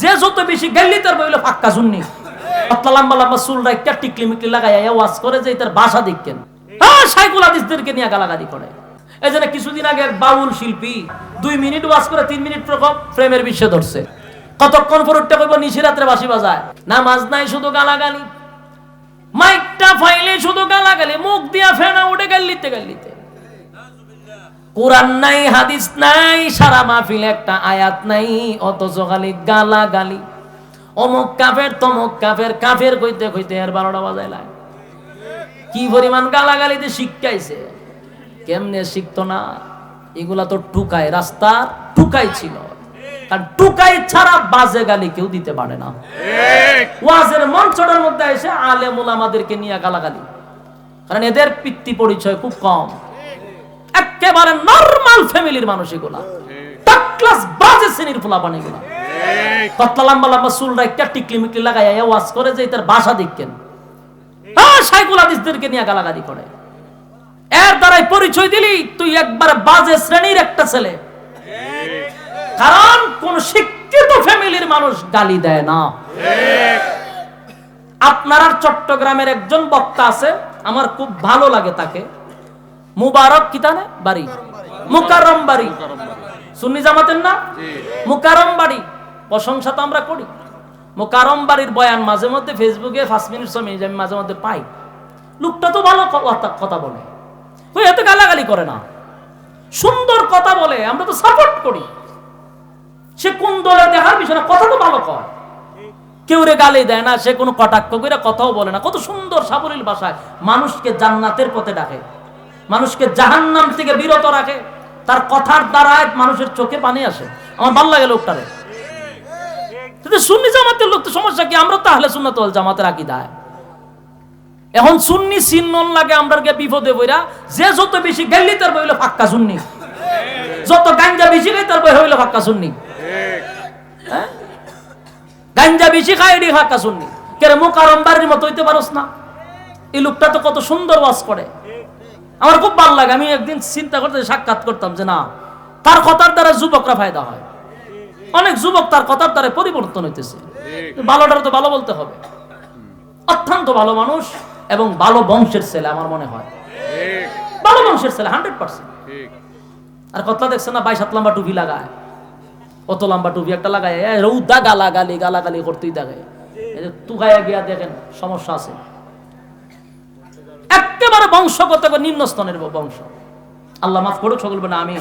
যে যত বেশি গেলি তার বইলে ফাক্কা শুননি লম্বা লম্বা টিকলি মিকলি ওয়াজ করে যে তার বাসা হ্যাঁ সাইকুল নিয়ে করে। কিছুদিন আগে এক বাউল শিল্পী দুই মিনিট ওয়াজ করে তিন মিনিট প্রকপ ফ্রেমের বিশ্বে ধরছে। কতক্ষণ পর উঠতে করব নিশিরাত্রে বাসি বাজায়। নামাজ নাই, শুধু গালাগালি। মাইকটা ফাইলে শুধু গালাগালি, মুখ দিয়া ফেনা উঠে গাল্লিতে গাল্লিতে। কোরআন নাই হাদিস নাই সারা মাহফিলে একটা আয়াত নাই অথচ খালি গালা গালি অমুক কাফের তমুক কাফের কাফের কইতে কইতে আর বারোটা বাজায় লাগে। কি পরিমাণ গালাগালিতে শিক্ষাইছে? কেমনে শিখতো না? এগুলা তো টুকাই রাস্তা টুকাই ছিল। কারণ টুকাই ছাড়া বাজে গালি কেউ দিতে পারে না। ওয়াজের মঞ্চটার মধ্যে এসে আলেমুল আমাদেরকে নিয়ে গালাগালি। কারণ এদের পিতৃ পরিচয় খুব কম। একেবারে নরমাল ফ্যামিলির মানুষ এগুলা। বাজে শ্রেণির ফুলা কতলা লম্বা লম্বা চুল রাখতে টিকলি মিকলি ওয়াজ করে যে তার বাসা হ্যাঁ সাইকুল হাদিসদেরকে নিয়ে গালাগালি করে। এর দ্বারাই পরিচয় দিলি তুই একবারে বাজে শ্রেণির একটা ছেলে। কারণ কোন শিক্ষিত ফ্যামিলির মানুষ গালি দেয় না। আপনার চট্টগ্রামের একজন বক্তা আছে আমার খুব ভালো লাগে তাকে। মুবারক কিতানে বাড়ি। মুকাররম বাড়ি। সুন্নি জামাতের না? মুকাররম বাড়ি। প্রশংসা তো আমরা করি। মুকাররম বাড়ির বয়ান মাঝে মধ্যে ফেসবুকে পাঁচ মিনিট সময় আমি মাঝে মধ্যে পাই। লোকটা তো ভালো কথা বলে। ওই এত গালাগালি করে না। সুন্দর কথা বলে আমরা তো সাপোর্ট করি। সে কোন দলে দেখার বিষয় না কথা তো ভালো কয়। কেউ রে গালি দেয় না সে কোনো কটাক্ষ করে কথাও বলে না। কত সুন্দর সাবলীল ভাষায় মানুষকে জান্নাতের পথে ডাকে। মানুষকে জাহান্নাম থেকে বিরত রাখে, তার কথার দ্বারায় মানুষের চোখে পানি আসে। আমার ভালো লাগে লোকটারে। সুন্নি জামাতের লোক, তো সমস্যা কি? আমরা তাহলে সুন্নাত ওয়াল জামাতের আকিদায়। এখন সুন্নি সিন্নন লাগে আমরা বিপদে বইরা যে যত বেশি গেলি তার বই হইল ফাক্কা সুন্নি। যত গাঞ্জা বেশি খাই তার বই হইল ফাক্কা সুন্নি। হ্যাঁ? গাঞ্জা বেশি খাই এডি ফাক্কা সুন্নি। কেরে মোকারম বাড়ির মতো হইতে পারোস না। এই লোকটা তো কত সুন্দর ওয়াজ করে। আমার খুব ভালো লাগে আমি একদিন চিন্তা করতে সাক্ষাৎ করতাম যে না তার কথার দ্বারা যুবকরা ফায়দা হয়। অনেক যুবক তার কথার দ্বারা পরিবর্তন হইতেছে। ভালোটার তো ভালো বলতে হবে। অত্যন্ত ভালো মানুষ এবং ভালো বংশের ছেলে আমার মনে হয়। ভালো বংশের ছেলে হান্ড্রেড পার্সেন্ট। আর কথা দেখছে না বাইশ হাত লম্বা টুপি লাগায়। কত লম্বা টুপি একটা লাগায়। রৌদা গালা গালি গালা গালি করতেই দেখে তুগাইয়া গিয়া দেখেন সমস্যা আছে। একেবারে বংশগত নিম্ন স্তনের বংশ। আল্লাহ মাফ করুক সকল বলে আমি